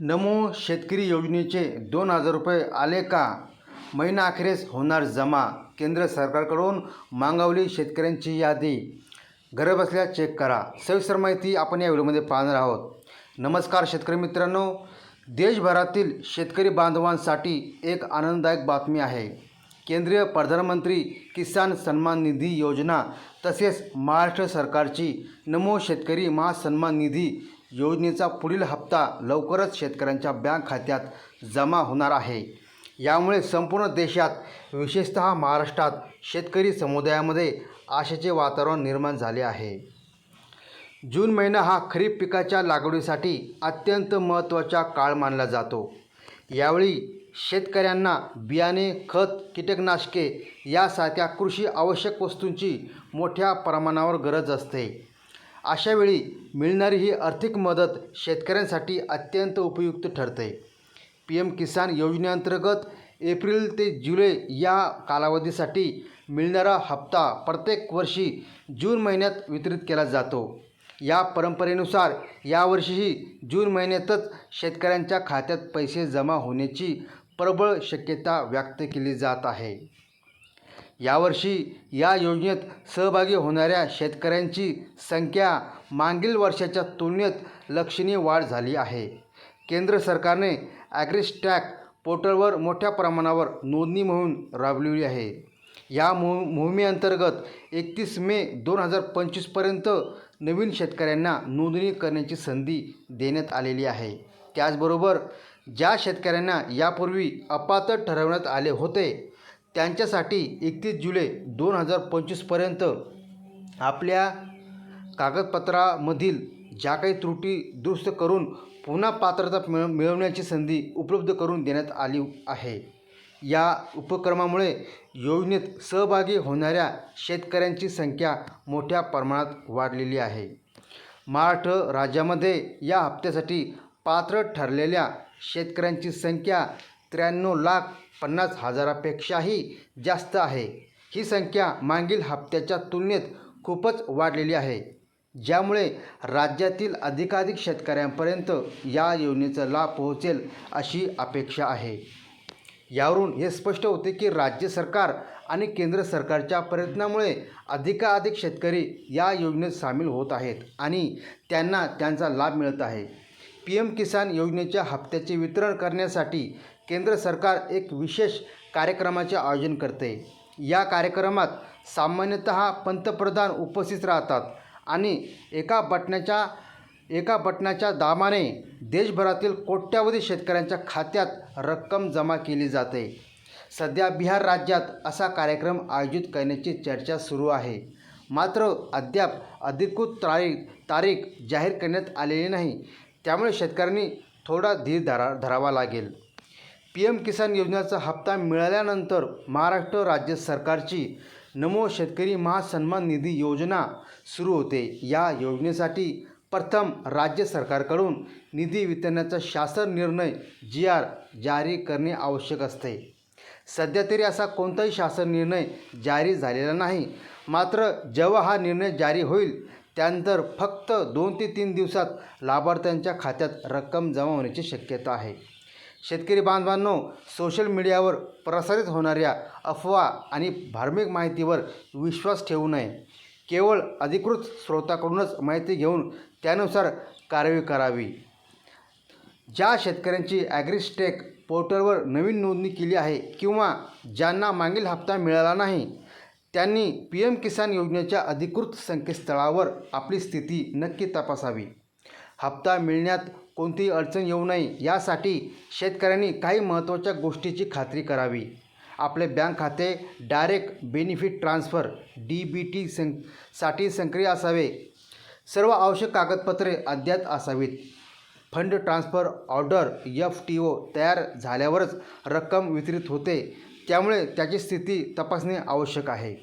नमो शेतकरी योजनेचे दोन हजार रुपये आले का? महिना अखेरीस होणार जमा. केंद्र सरकारकडून मागवली शेतकऱ्यांची यादी. घरबसल्या चेक करा. सविस्तर माहिती आपण या व्हिडिओमध्ये पाहणार आहोत. नमस्कार शेतकरी मित्रांनो. देशभरातील शेतकरी बांधवांसाठी एक आनंददायक बातमी आहे. केंद्रीय प्रधानमंत्री किसान सन्मान निधी योजना तसेच महाराष्ट्र सरकारची नमो शेतकरी महासन्मान निधी योजनेचा पुढील हप्ता लवकरच शेतकऱ्यांच्या बँक खात्यात जमा होणार आहे. यामुळे संपूर्ण देशात विशेषतः महाराष्ट्रात शेतकरी समुदायामध्ये आशेचे वातावरण निर्माण झाले आहे. जून महिना हा खरीप पिकाच्या लागवडीसाठी अत्यंत महत्त्वाचा काळ मानला जातो. यावेळी शेतकऱ्यांना बियाणे खत कीटकनाशके यासारख्या कृषी आवश्यक वस्तूंची मोठ्या प्रमाणावर गरज असते. अशावेळी मिळणारी ही आर्थिक मदत शेतकऱ्यांसाठी अत्यंत उपयुक्त ठरते. पी एम किसान योजनेअंतर्गत एप्रिल ते जुलै या कालावधीसाठी मिळणारा हप्ता प्रत्येक वर्षी जून महिन्यात वितरित केला जातो. या परंपरेनुसार यावर्षीही जून महिन्यातच शेतकऱ्यांच्या खात्यात पैसे जमा होण्याची प्रबळ शक्यता व्यक्त केली जात आहे. यावर्षी या योजनेत सहभागी होणाऱ्या शेतकऱ्यांची संख्या मागील वर्षाच्या तुलनेत लक्षणीय वाढ झाली आहे. केंद्र सरकारने ॲग्रिस्टॅक पोर्टलवर मोठ्या प्रमाणावर नोंदणी मोहीम राबविली आहे. या मोह मोहिमेअंतर्गत एकतीस मे दोन हजार पंचवीसपर्यंत नवीन शेतकऱ्यांना नोंदणी करण्याची संधी देण्यात आलेली आहे. त्याचबरोबर ज्या शेतकऱ्यांना यापूर्वी अपात्र ठरवण्यात आले होते त्यांच्यासाठी एकतीस जुलै दोन हजार पंचवीसपर्यंत आपल्या कागदपत्रामधील ज्या काही त्रुटी दुरुस्त करून पुन्हा पात्रता मिळ मिळवण्याची संधी उपलब्ध करून देण्यात आली आहे. या उपक्रमामुळे योजनेत सहभागी होणाऱ्या शेतकऱ्यांची संख्या मोठ्या प्रमाणात वाढलेली आहे. महाराष्ट्र राज्यामध्ये या हप्त्यासाठी पात्र ठरलेल्या शेतकऱ्यांची संख्या त्र्याण्णव लाख पन्नास हजारापेक्षाही जास्त आहे. ही संख्या मागील हप्त्याच्या तुलनेत खूपच वाढलेली आहे. ज्यामुळे राज्यातील अधिकाधिक शेतकऱ्यांपर्यंत या योजनेचा लाभ पोहोचेल अशी अपेक्षा आहे. यावरून हे स्पष्ट होते की राज्य सरकार आणि केंद्र सरकारच्या प्रयत्नामुळे अधिकाधिक शेतकरी या योजनेत सामील होत आहेत आणि त्यांना त्यांचा लाभ मिळत आहे. पी एम किसान योजनेच्या हप्त्याचे वितरण करण्यासाठी केंद्र सरकार एक विशेष कार्यक्रमाचे आयोजन करते. या कार्यक्रमात सामान्यतः पंतप्रधान उपस्थित राहतात आणि एका बटण्याच्या एका बटणाच्या दामाने देशभरातील कोट्यावधी शेतकऱ्यांच्या खात्यात रक्कम जमा केली जाते. सध्या बिहार राज्यात असा कार्यक्रम आयोजित करण्याची चर्चा सुरू आहे. मात्र अद्याप अधिकृत तारीख तारीख जाहीर करण्यात आलेली नाही. त्यामुळे शेतकऱ्यांनी थोडा धीर धरा धरावा लागेल. पी एम किसान योजनेचा हप्ता मिळाल्यानंतर महाराष्ट्र राज्य सरकारची नमो शेतकरी महासन्मान निधी योजना सुरू होते. या योजनेसाठी प्रथम राज्य सरकारकडून निधी वितरणाचा शासन निर्णय जी आर जारी करणे आवश्यक असते. सध्या तरी असा कोणताही शासन निर्णय जारी झालेला नाही. मात्र जेव्हा हा निर्णय जारी होईल त्यानंतर फक्त दोन ते तीन दिवसात लाभार्थ्यांच्या खात्यात रक्कम जमा होण्याची शक्यता आहे. शेतकरी बांधवांनो सोशल मीडियावर प्रसारित होणाऱ्या अफवा आणि धार्मिक माहितीवर विश्वास ठेवू नये. केवळ अधिकृत स्रोताकडूनच माहिती घेऊन त्यानुसार कारवाई करावी. ज्या शेतकऱ्यांची ॲग्रिस्टेक पोर्टलवर नवीन नोंदणी केली आहे किंवा ज्यांना मागील हप्ता मिळाला नाही त्यांनी पी एम किसान योजनेच्या अधिकृत संकेतस्थळावर आपली स्थिती नक्की तपासावी. हप्ता मिळण्यात कोणतीही अडचण येऊ नये. यासाठी शेतकऱ्यांनी काही महत्त्वाच्या गोष्टीची खात्री करावी. आपले बँक खाते direct benefit transfer D B T सं साठी सक्रिय असावे. सर्व आवश्यक कागदपत्रे अद्याप असावीत. Fund transfer order F T O तयार झाल्यावरच रक्कम वितरित होते. त्यामुळे त्याची स्थिती तपासणे आवश्यक आहे.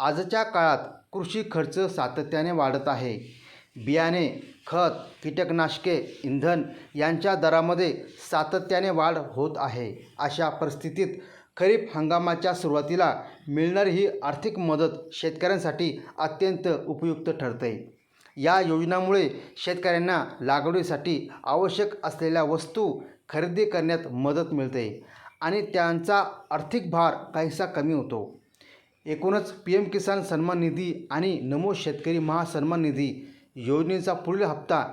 आजच्या काळात कृषी खर्च सातत्याने वाढत आहे. बियाणे खत कीटकनाशके इंधन यांच्या दरामध्ये सातत्याने वाढ होत आहे. अशा परिस्थितीत खरीप हंगामाच्या सुरुवातीला मिळणारी ही आर्थिक मदत शेतकऱ्यांसाठी अत्यंत उपयुक्त ठरते. या योजनामुळे शेतकऱ्यांना लागवडीसाठी आवश्यक असलेल्या वस्तू खरेदी करण्यात मदत मिळते आणि त्यांचा आर्थिक भार काहीसा कमी होतो. एकूणच पी एम किसान सन्मान निधी आणि नमो शेतकरी महासन्मान निधी योजनेचा पुढील हप्ता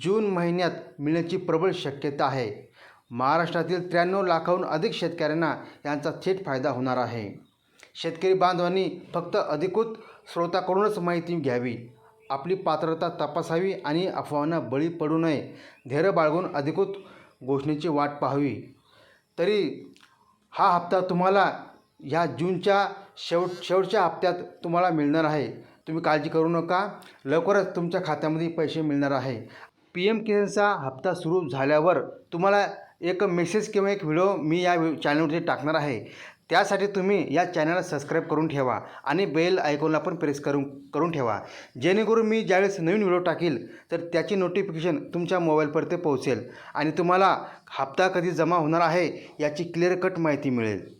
जून महिन्यात मिळण्याची प्रबळ शक्यता आहे. महाराष्ट्रातील त्र्याण्णव लाखाहून अधिक शेतकऱ्यांना यांचा थेट फायदा होणार आहे. शेतकरी बांधवांनी फक्त अधिकृत स्रोताकडूनच माहिती घ्यावी. आपली पात्रता तपासावी आणि अफवांना बळी पडू नये धैर्य बाळगून अधिकृत घोषणेची वाट पाहावी. तरी हा हप्ता तुम्हाला ह्या जूनच्या शेवट शेवटच्या हप्त्यात तुम्हाला मिळणार आहे. तुम्ही काळजी करू नका. लवकरच तुमच्या खात्यामध्ये पैसे मिळणार आहे. पी एम किसानचा हप्ता सुरू झाल्यावर तुम्हाला एक मेसेज किंवा एक व्हिडिओ मी या चॅनलवरती टाकणार आहे. त्यासाठी तुम्ही या चॅनलला सबस्क्राईब करून ठेवा आणि बेल आयकॉनला पण प्रेस करून करून ठेवा. जेणेकरून मी ज्यावेळेस नवीन व्हिडिओ टाकील तर त्याची नोटिफिकेशन तुमच्या मोबाईलपर्यंत पोहोचेल आणि तुम्हाला हप्ता कधी जमा होणार आहे याची क्लिअर कट माहिती मिळेल.